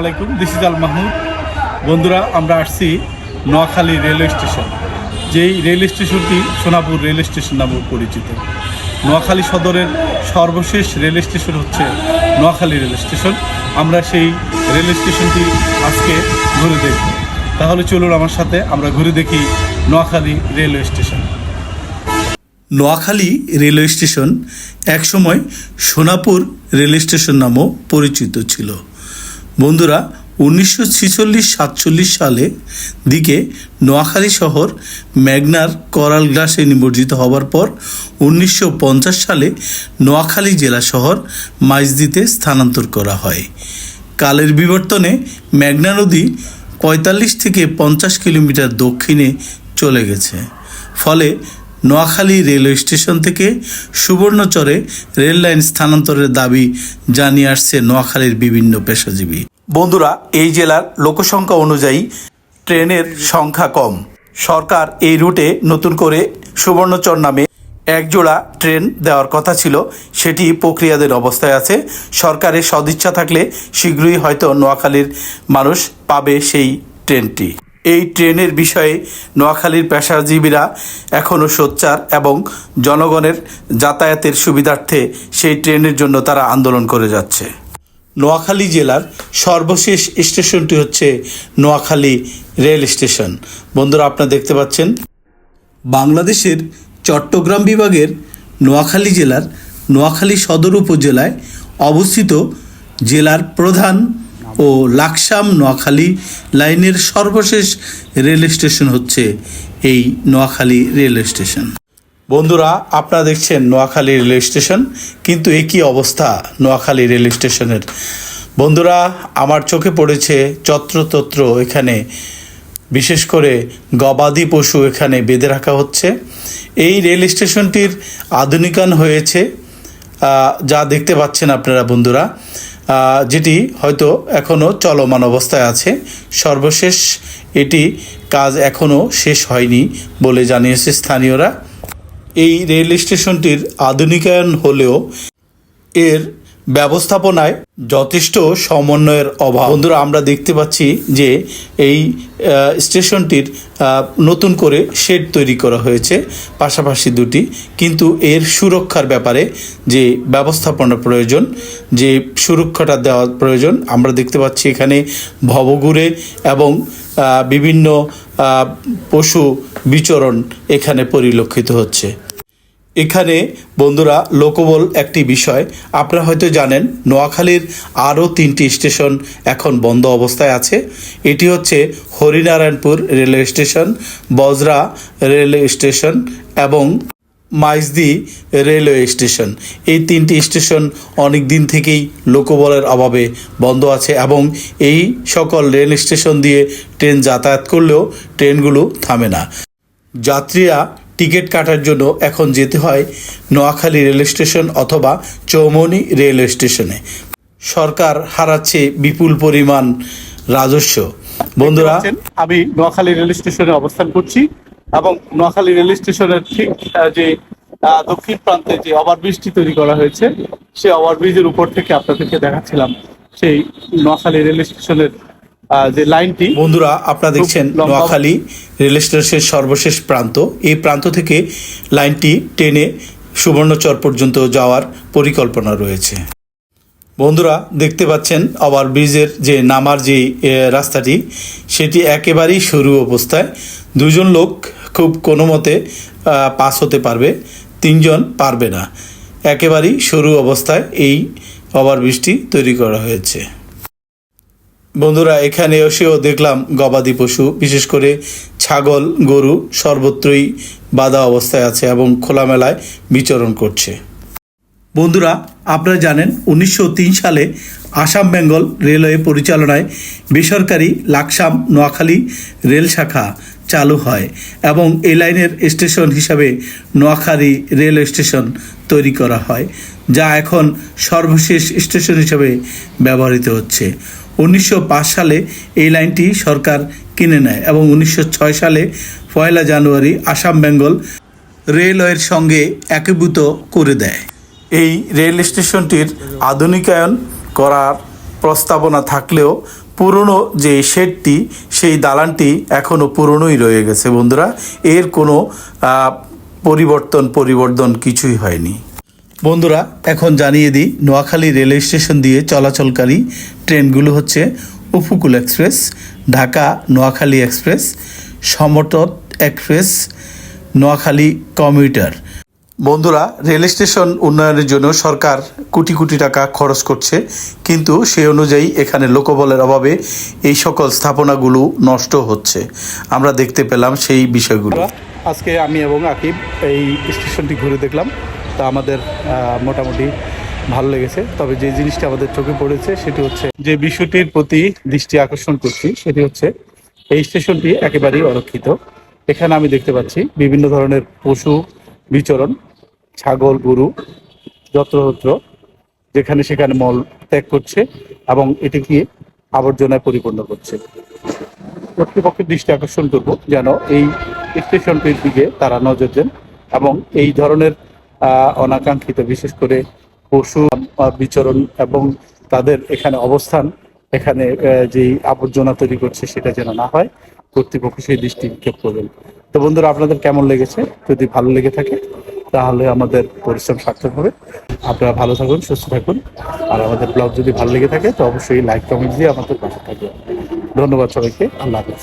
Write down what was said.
আলাইকুম this is Al Mahmud বন্ধুরা, আমরা আসছি নোয়াখালী রেলওয়ে স্টেশন, যেই রেল স্টেশনটি সোনাপুর রেল স্টেশন নামে পরিচিত। নোয়াখালী সদরের সর্বশেষ রেল স্টেশন হচ্ছে নোয়াখালী রেল স্টেশন। আমরা সেই রেল স্টেশনটি আজকে ঘুরে দেখব। তাহলে চলুন আমার সাথে আমরা ঘুরে দেখি Noakhali railway station. Noakhali railway station একসময় সোনাপুর রেল স্টেশন নামেও পরিচিত ছিল। বন্ধুরা, উনিশশো ছিচল্লিশ সাতচল্লিশ সালে দিকে নোয়াখালী শহর ম্যাগনার করাল গ্লাসে নিমজ্জিত হবার পর উনিশশো পঞ্চাশ সালে নোয়াখালী জেলা শহর মাইজদিতে স্থানান্তর করা হয়। কালের বিবর্তনে ম্যাগনা নদী পঁয়তাল্লিশ থেকে পঞ্চাশ কিলোমিটার দক্ষিণে চলে গেছে। ফলে নোয়াখালী রেলওয়ে স্টেশন থেকে সুবর্ণচরে রেল লাইন স্থানান্তরের দাবি জানিয়ে আসছে নোয়াখালীর বিভিন্ন পেশাজীবী। বন্ধুরা, এই জেলার লোকসংখ্যা অনুযায়ী ট্রেনের সংখ্যা কম। সরকার এই রুটে নতুন করে সুবর্ণচর নামে একজোড়া ট্রেন দেওয়ার কথা ছিল, সেটি প্রক্রিয়াদের অবস্থায় আছে। সরকারের সদিচ্ছা থাকলে শীঘ্রই হয়তো নোয়াখালীর মানুষ পাবে সেই ট্রেনটি। এই ট্রেনের বিষয়ে নোয়াখালীর পেশাজীবীরা এখনও সোচ্চার এবং জনগণের যাতায়াতের সুবিধার্থে সেই ট্রেনের জন্য তারা আন্দোলন করে যাচ্ছে। নোয়াখালী জেলার সর্বশেষ স্টেশনটি হচ্ছে নোয়াখালী রেল স্টেশন। বন্ধুরা, আপনারা দেখতে পাচ্ছেন বাংলাদেশের চট্টগ্রাম বিভাগের নোয়াখালী জেলার নোয়াখালী সদর উপজেলায় অবস্থিত জেলার প্রধান ও লাকসাম নোয়াখালী লাইনের সর্বশেষ রেল স্টেশন হচ্ছে এই নোয়াখালী রেল স্টেশন। বন্ধুরা, আপনারা দেখছেন নোয়াখালী রেল স্টেশন, কিন্তু একই অবস্থা নোয়াখালী রেল স্টেশনের। বন্ধুরা, আমার চোখে পড়েছে চত্রতত্র এখানে, বিশেষ করে গবাদি পশু এখানে বেঁধে রাখা হচ্ছে। এই রেল স্টেশনটির আধুনিকায়ন হয়েছে যা দেখতে পাচ্ছেন আপনারা বন্ধুরা যেটি হয়তো এখনও চলমান অবস্থায় আছে। সর্বশেষ এটি কাজ এখনও শেষ হয়নি বলে জানিয়েছে স্থানীয়রা। এই রেল স্টেশনটির আধুনিকায়ন হলেও এর ব্যবস্থাপনায় যথেষ্ট সমন্বয়ের অভাব। বন্ধুরা, আমরা দেখতে পাচ্ছি যে এই স্টেশনটির নতুন করে শেড তৈরি করা হয়েছে, পাশাপাশি দুটি। কিন্তু এর সুরক্ষার ব্যাপারে যে ব্যবস্থাপনা প্রয়োজন, যে সুরক্ষাটা দেওয়া প্রয়োজন, আমরা দেখতে পাচ্ছি এখানে ভবঘুরে এবং বিভিন্ন পশু বিচরণ এখানে পরিলক্ষিত হচ্ছে। এখানে বন্ধুরা লোকবল একটি বিষয়। আপনারা হয়তো জানেন, নোয়াখালীর আরও তিনটি স্টেশন এখন বন্ধ অবস্থায় আছে। এটি হচ্ছে Harinarayanpur railway station, Bajra railway station এবং মাইজদি রেলওয়ে স্টেশন। এই তিনটি স্টেশন অনেক দিন থেকেই লোকবলের অভাবে বন্ধ আছে এবং এই সকল রেল স্টেশন দিয়ে ট্রেন যাতায়াত করলেও ট্রেনগুলো থামে না। যাত্রীরা টিকিট কাটার জন্য এখন যেতে হয় নোয়াখালী রেল স্টেশন অথবা চৌমনি রেলওয়ে স্টেশনে। সরকার হারাচ্ছে বিপুল পরিমাণ রাজস্ব। বন্ধুরা আমি নোয়াখালী রেল স্টেশনে অবস্থান করছি এবং নোয়াখালী রেল স্টেশনের ঠিক যে দক্ষিণ প্রান্তে যে ওভারব্রিজটি তৈরি করা হয়েছে, সেই ওভারব্রিজের উপর থেকে আপনাদেরকে দেখাচ্ছিলাম সেই নোয়াখালী রেল স্টেশনের যে লাইনটি বন্ধুরা আপনারা দেখছেন নোয়াখালী রেল স্টেশনের সর্বশেষ প্রান্ত। এই প্রান্ত থেকে লাইনটি টেনে সুবর্ণচর পর্যন্ত যাওয়ার পরিকল্পনা রয়েছে। বন্ধুরা দেখতে পাচ্ছেন ওভার ব্রিজের যে নামার যে রাস্তাটি সেটি একেবারেই সরু অবস্থায়। দুজন লোক খুব কোনো মতে পাস হতে পারবে তিনজন পারবে না। একেবারেই সরু অবস্থায় এই ওভারব্রিজটি তৈরি করা হয়েছে। বন্ধুরা, এখানে এসেও দেখলাম গবাদি পশু, বিশেষ করে ছাগল, গরু সর্বত্রই বাধা অবস্থায় আছে এবং খোলামেলায় বিচরণ করছে। বন্ধুরা, আপনারা জানেন, উনিশশো তিন সালে আসাম বেঙ্গল রেলওয়ে পরিচালনায় বেসরকারি লাকসাম নোয়াখালী রেল শাখা চালু হয় এবং এই লাইনের স্টেশন হিসাবে নোয়াখালী রেল স্টেশন তৈরি করা হয়, যা এখন সর্বশেষ স্টেশন হিসাবে ব্যবহৃত হচ্ছে। উনিশশো পাঁচ সালে এই লাইনটি সরকার কিনে নেয় এবং উনিশশো ছয় সালে পয়লা জানুয়ারি আসাম বেঙ্গল রেলওয়ের সঙ্গে একীভূত করে দেয়। এই রেল স্টেশনটির আধুনিকায়ন করার প্রস্তাবনা থাকলেও পুরনো যে শেডটি, সেই দালানটি এখনও পুরনোই রয়ে গেছে। বন্ধুরা, এর কোনো পরিবর্তন পরিবর্তন কিছুই হয়নি। বন্ধুরা, এখন জানিয়ে দিই, নোয়াখালী রেল স্টেশন দিয়ে চলাচলকারী ট্রেনগুলো হচ্ছে Upakul express, Dhaka Noakhali express Samatat express, Noakhali commuter. বন্ধুরা, রেল স্টেশন উন্নয়নের জন্য সরকার কোটি কোটি টাকা খরচ করছে, কিন্তু সেই অনুযায়ী এখানে লোকবলের অভাবে এই সকল স্থাপনাগুলো নষ্ট হচ্ছে। আমরা দেখতে পেলাম সেই বিষয়গুলো। আজকে আমি এবং আকিব এই স্টেশনটি ঘুরে দেখলাম। তা আমাদের মোটামুটি ভালো লেগেছে। তবে যে জিনিসটা আমাদের চোখে পড়েছে সেটি হচ্ছে যে বিষয়টির প্রতি দৃষ্টি আকর্ষণ করছি, সেটি হচ্ছে এই স্টেশনটি একেবারেই অরক্ষিত। এখানে আমি দেখতে পাচ্ছি বিভিন্ন ধরনের পশু বিচরণ, ছাগল, গরু, যত্রতত্র, যেখানে সেখানে মল ত্যাগ করছে এবং এটিকে আবর্জনায় পরিপূর্ণ করছে। কর্তৃপক্ষের দৃষ্টি আকর্ষণ করব যেন এই স্টেশনটির দিকে তারা নজর দেন এবং এই ধরনের অনাকাঙ্ক্ষিত, বিশেষ করে পশু বিচরণ এবং তাদের এখানে অবস্থান, এখানে যেই আবর্জনা তৈরি করছে সেটা যেন না হয়, কর্তৃপক্ষ সেই দৃষ্টি নিক্ষেপ করবেন। তো বন্ধুরা, আপনাদের কেমন লেগেছে? যদি ভালো লেগে থাকে, তাহলে আমাদের পরিশ্রম সার্থক হবে। আপনারা ভালো থাকুন, সুস্থ থাকুন। আর আমাদের ব্লগ যদি ভালো লেগে থাকে, তো অবশ্যই লাইক, কমেন্ট দিয়ে আমাদের পাশে থাকবেন ধন্যবাদ সবাইকে। আল্লাহ হাফিজ।